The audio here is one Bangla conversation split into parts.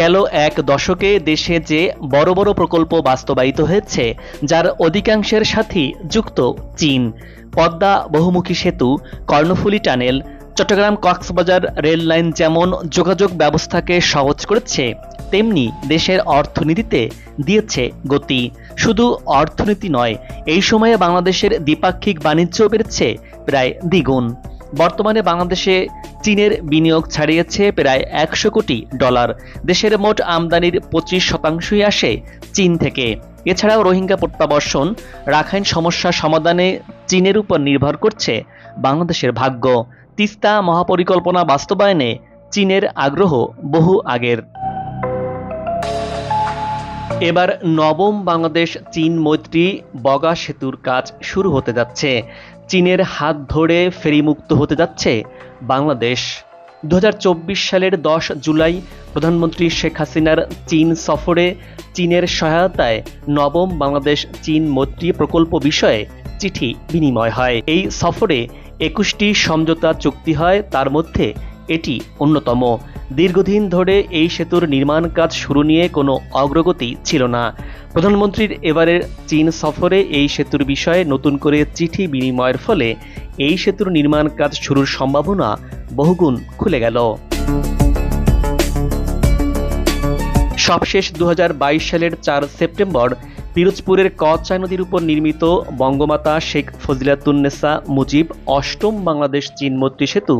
গেল এক দশকে দেশে যে বড় বড় প্রকল্প বাস্তবায়িত হয়েছে, যার অধিকাংশের সাথেই যুক্ত চীন। পদ্মা বহুমুখী সেতু, Karnaphuli tunnel, Chattogram Cox's Bazar rail line যেমন যোগাযোগ ব্যবস্থাকে সহজ করেছে, তেমনি দেশের অর্থনীতিতে দিয়েছে গতি। শুধু অর্থনীতি নয়, এই সময়ে বাংলাদেশের দ্বিপাক্ষিক বাণিজ্য বেড়েছে প্রায় দ্বিগুণ। বর্তমানে বাংলাদেশে চীনের বিনিয়োগ ছাড়িয়েছে প্রায় একশো কোটি ডলার। দেশের মোট আমদানির পঁচিশ শতাংশই আসে চীন থেকে। এছাড়াও রোহিঙ্গা প্রত্যাবর্ষণ রাখাইন সমস্যা সমাধানে চীনের উপর নির্ভর করছে বাংলাদেশের ভাগ্য। তিস্তা মহাপরিকল্পনা বাস্তবায়নে চীনের আগ্রহ বহু আগের। এবার নবম বাংলাদেশ চীন মৈত্রী বগা সেতুর কাজ শুরু হতে যাচ্ছে। চীনের হাত ধরে ফেরিমুক্ত হতে যাচ্ছে বাংলাদেশ। দু হাজার চব্বিশ সালের দশ জুলাই প্রধানমন্ত্রী শেখ হাসিনার চীন সফরে চীনের সহায়তায় নবম বাংলাদেশ চীন মৈত্রী প্রকল্প বিষয়ে চিঠি বিনিময় হয়। এই সফরে একুশটি সমঝোতা চুক্তি হয়, তার মধ্যে এটি অন্যতম। দীর্ঘদিন ধরে এই সেতুর নির্মাণ কাজ শুরু নিয়ে কোনো অগ্রগতি ছিল না। প্রধানমন্ত্রীর এবারের চীন সফরে এই সেতুর বিষয়ে নতুন করে চিঠি বিনিময়ের ফলে এই সেতুর নির্মাণ কাজ শুরুর সম্ভাবনা বহুগুণ খুলে গেল। সবশেষ দু হাজার বাইশ সালের চার সেপ্টেম্বর পিরোজপুরের কচা নদীর উপর নির্মিত বঙ্গমাতা শেখ ফজিলাতুন্নেসা মুজিব অষ্টম বাংলাদেশ চীন মৈত্রী সেতু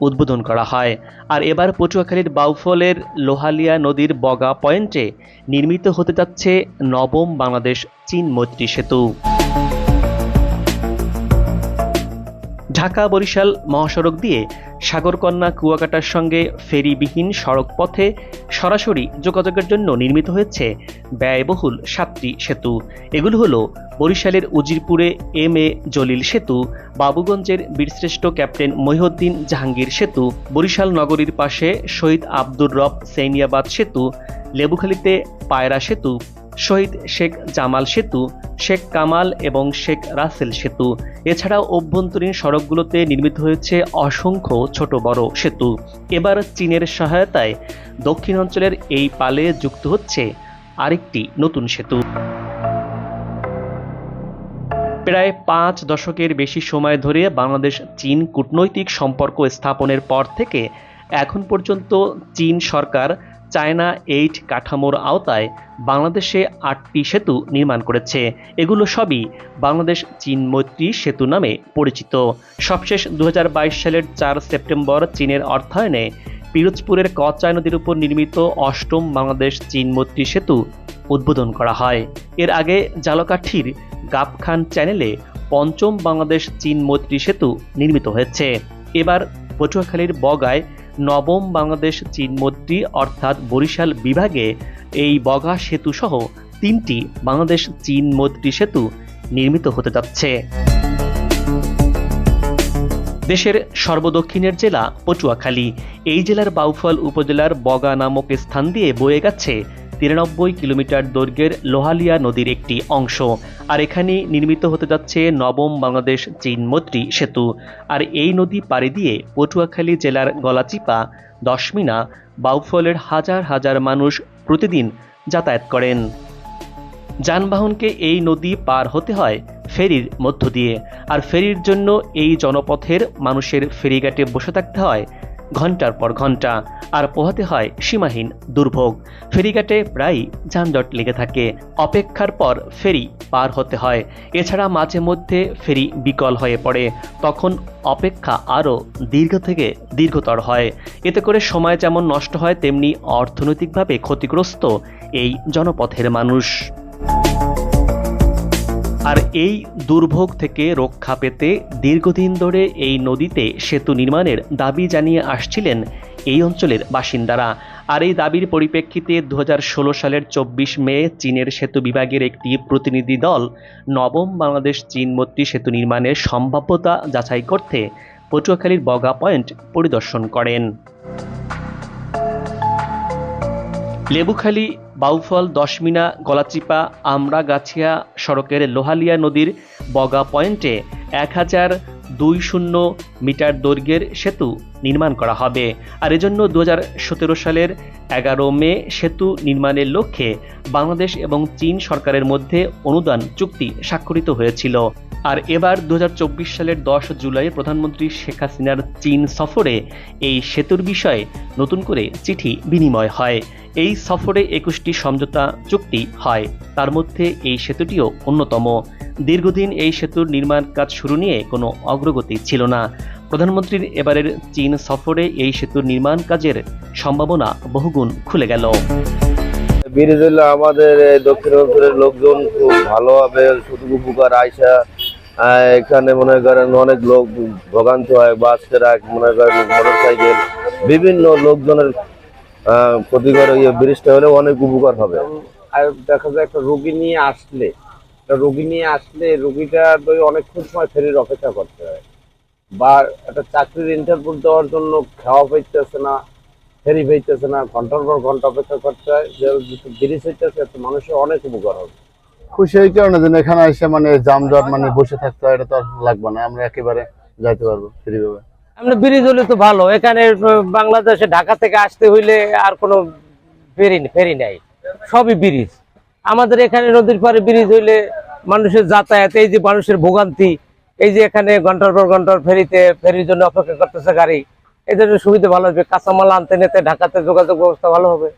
উদ্বোধন করা হয়। আর এবার পটুয়াখালীর বাউফলের লোহালিয়া নদীর বগা পয়েন্টে নির্মিত হতে যাচ্ছে নবম বাংলাদেশ চীন মৈত্রী সেতু। ঢাকা বরিশাল মহাসড়ক দিয়ে সাগরকন্যা কুয়াকাটার সঙ্গে ফেরিবিহীন সড়ক পথে সরাসরি যোগাযোগের জন্য নির্মিত হয়েছে ব্যয়বহুল সাতটি সেতু। এগুলো হলো বরিশালের উজিরপুরে এম এ জলিল সেতু, বাবুগঞ্জের বীরশ্রেষ্ঠ ক্যাপ্টেন মহিউদ্দিন জাহাঙ্গীর সেতু, বরিশাল নগরীর পাশে শহীদ আব্দুর রব সৈনিয়াবাদ সেতু, লেবুখালীতে পায়রা সেতু শহীদ শেখ জামাল সেতু, শেখ কামাল এবং শেখ রাসেল সেতু। এছাড়াও অভ্যন্তরীণ সড়কগুলোতে নির্মিত হয়েছে অসংখ্য ছোট বড় সেতু। এবার চীনের সহায়তায় দক্ষিণাঞ্চলের এই পালে যুক্ত হচ্ছে আরেকটি নতুন সেতু। প্রায় পাঁচ দশকের বেশি সময় ধরে বাংলাদেশ চীন কূটনৈতিক সম্পর্ক স্থাপনের পর থেকে এখন পর্যন্ত চীন সরকার চায়না এইট কাঠামোর আওতায় বাংলাদেশে আটটি সেতু নির্মাণ করেছে। এগুলো সবই বাংলাদেশ চীন মৈত্রী সেতু নামে পরিচিত। সবশেষ দু হাজার বাইশ সালের চার সেপ্টেম্বর চীনের অর্থায়নে পিরোজপুরের কচাই নদীর উপর নির্মিত অষ্টম বাংলাদেশ চীন মৈত্রী সেতু উদ্বোধন করা হয়। এর আগে জালকাঠির গাবখান চ্যানেলে পঞ্চম বাংলাদেশ চীন মৈত্রী সেতু নির্মিত হয়েছে। এবার পটুয়াখালীর বগায় নবম বাংলাদেশ চীন মৈত্রী অর্থাৎ বরিশাল বিভাগে এই বগা সেতু সহ তিনটি বাংলাদেশ চীন মৈত্রী সেতু নির্মিত হতে যাচ্ছে। দেশের সর্বদক্ষিণের জেলা পটুয়াখালী। এই জেলার বাউফল উপজেলার বগা নামক স্থান দিয়ে বয়ে গেছে তিরানব্বই কিলোমিটার দৈর্ঘ্যের লোহালিয়া নদীর একটি অংশ। আর এখানে নির্মিত হতে যাচ্ছে নবম বাংলাদেশ চীন মৈত্রী সেতু। আর এই নদী পাড়ি দিয়ে পটুয়াখালী জেলার গলাচিপা, দশমিনা, বাউফলের হাজার হাজার মানুষ প্রতিদিন যাতায়াত করেন। যানবাহনকে এই নদী পার হতে হয় ফেরির মধ্য দিয়ে। আর ফেরির জন্য এই জনপথের মানুষের ফেরিঘাটে বসে থাকতে হয় ঘণ্টার পর ঘণ্টা, আর পোহাতে হয় সীমাহীন দুর্ভোগ। ফেরিঘাটে প্রায় যানজট লেগে থাকে। অপেক্ষার পর ফেরি পার হতে হয়। এছাড়া মাঝে মধ্যে ফেরি বিকল হয়ে পড়ে। তখন অপেক্ষা আরও দীর্ঘ থেকে দীর্ঘতর হয়। এতে করে সময় যেমন নষ্ট হয়, তেমনি অর্থনৈতিকভাবে ক্ষতিগ্রস্ত এই জনপথের মানুষ। আর এই দুর্ভোগ থেকে রক্ষা পেতে দীর্ঘদিন ধরে এই নদীতে সেতু নির্মাণের দাবি জানিয়ে আসছিলেন এই অঞ্চলের বাসিন্দারা। আর এই দাবির পরিপ্রেক্ষিতে দু হাজার ষোলো সালের চব্বিশ মে চীনের সেতু বিভাগের একটি প্রতিনিধি দল নবম বাংলাদেশ চীন মৈত্রী সেতু নির্মাণের সম্ভাব্যতা যাচাই করতে পটুয়াখালীর বগা পয়েন্ট পরিদর্শন করেন। লেবুখালী বাউফল, দশমিনা, গলাচিপা আমরাগাছিয়া সড়কের লোহালিয়া নদীর বগা পয়েন্টে এক হাজার দুই শূন্য মিটার দৈর্ঘ্যের সেতু নির্মাণ করা হবে। আর এজন্য দু সতেরো সালের এগারো মে সেতু নির্মাণের লক্ষ্যে বাংলাদেশ এবং চীন সরকারের মধ্যে অনুদান চুক্তি স্বাক্ষরিত হয়েছিল। আর এবার দু হাজার চব্বিশ সালের দশ জুলাই প্রধানমন্ত্রী শেখ হাসিনার চীন সফরে এই সেতুর বিষয়ে নতুন করে চিঠি বিনিময় হয়। এই সফরে একুশটি সমঝোতা চুক্তি হয়। তার মধ্যে এই সেতুটিও অন্যতম। দীর্ঘদিন এই সেতুর নির্মাণ কাজ শুরু নিয়ে কোনো অগ্রগতি ছিল না। প্রধানমন্ত্রীর এবারের চীন সফরে এই সেতুর নির্মাণ কাজের সম্ভাবনা বহুগুণ খুলে গেল। হলে আমাদের দক্ষিণ অঞ্চলের লোকজন খুব ভালোভাবে শুধু উপকার আহ, এখানে মনে করেন অনেক লোক ভোগান্তি হয় বাস ট্রাক মনে করেন মোটর সাইকেল বিভিন্ন লোকজনের ক্ষতিকর ইয়ে ব্রিজটা হলে অনেক উপকার হবে আর দেখা যায় একটা রোগী নিয়ে আসলে রোগী নিয়ে আসলে রোগীটা অনেকক্ষণ সময় ফেরির অপেক্ষা করতে হয় বা একটা চাকরির ইন্টারভিউ দেওয়ার জন্য খাওয়া পাইতেছে না ফেরি পাইতেছে না ঘণ্টার পর ঘণ্টা অপেক্ষা করতে হয় যে ব্রিজ হইতেছে মানুষের অনেক উপকার হবে খুশি কারণে যে এখানে এসে মানে জামজট মানে বসে থাকতে হয়, এটা তো আর লাগবে না, আমরা একেবারে যাইতে পারব ফ্রি ভাবে আমরা তো ভালো, এখানে বাংলাদেশে ঢাকা থেকে আসতে হইলে আর কোনো ফেরি ফেরি নাই, সবই ব্রিজ। আমাদের এখানে নদীর পাড়ে ব্রিজ হইলে মানুষের যাতায়াত, এই যে মানুষের ভোগান্তি, এই যে এখানে ঘণ্টার পর ঘণ্টার ফেরিতে, ফেরির জন্য অপেক্ষা করতেছে গাড়ি, এদের সুবিধা ভালো হবে, কাঁচামাল আনতে নিতে ঢাকাতে যোগাযোগ ব্যবস্থা ভালো হবে।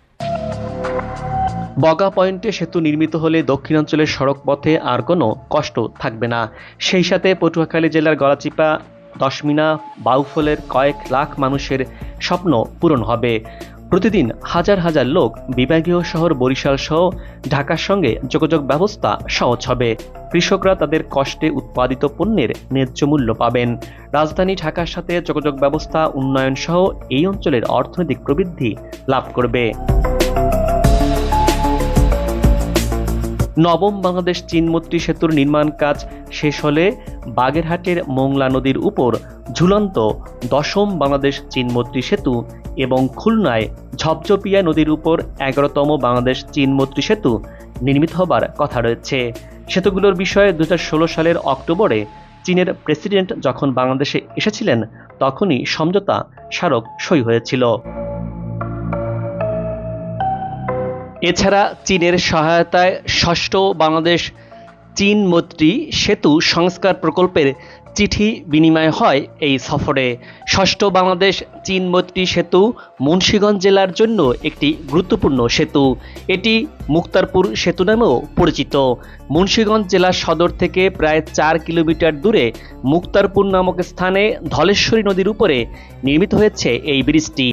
বগা পয়েন্টে সেতু নির্মিত হলে দক্ষিণাঞ্চলের সড়ক পথে আর কোনো কষ্ট থাকবে না। সেই সাথে পটুয়াখালী জেলার গলাচিপা, দশমিনা, বাউফলের কয়েক লাখ মানুষের স্বপ্ন পূরণ হবে। প্রতিদিন হাজার হাজার লোক বিভাগীয় শহর বরিশাল সহ ঢাকার সঙ্গে যোগাযোগ ব্যবস্থা সহজ হবে। কৃষকরা তাদের কষ্টে উৎপাদিত পণ্যের ন্যায্য মূল্য পাবেন। রাজধানী ঢাকার সাথে যোগাযোগ ব্যবস্থা, উন্নয়ন সহ এই অঞ্চলের অর্থনৈতিক প্রবৃদ্ধি লাভ করবে। নবম বাংলাদেশ চীনমৈত্রী সেতুর নির্মাণ কাজ শেষ হলে বাগেরহাটের মোংলা নদীর উপর ঝুলন্ত দশম বাংলাদেশ চীনমৈত্রী সেতু এবং খুলনায় ঝপঝপিয়া নদীর উপর এগারোতম বাংলাদেশ চীনমৈত্রী সেতু নির্মিত হবার কথা রয়েছে। সেতুগুলোর বিষয়ে দু হাজার ষোলো সালের অক্টোবরে চীনের প্রেসিডেন্ট যখন বাংলাদেশে এসেছিলেন, তখনই সমঝোতা স্মারক সই হয়েছিল। এছাড়া চীনের সহায়তায় ষষ্ঠ বাংলাদেশ চীন মৈত্রী সেতু সংস্কার প্রকল্পের চিঠি বিনিময় হয় এই সফরে। ষষ্ঠ বাংলাদেশ চীন মৈত্রী সেতু মুন্সীগঞ্জ জেলার জন্য একটি গুরুত্বপূর্ণ সেতু। এটি মুক্তারপুর সেতু নামেও পরিচিত। মুন্সীগঞ্জ জেলার সদর থেকে প্রায় চার কিলোমিটার দূরে মুক্তারপুর নামক স্থানে ধলেশ্বরী নদীর উপরে নির্মিত হয়েছে এই ব্রিজটি।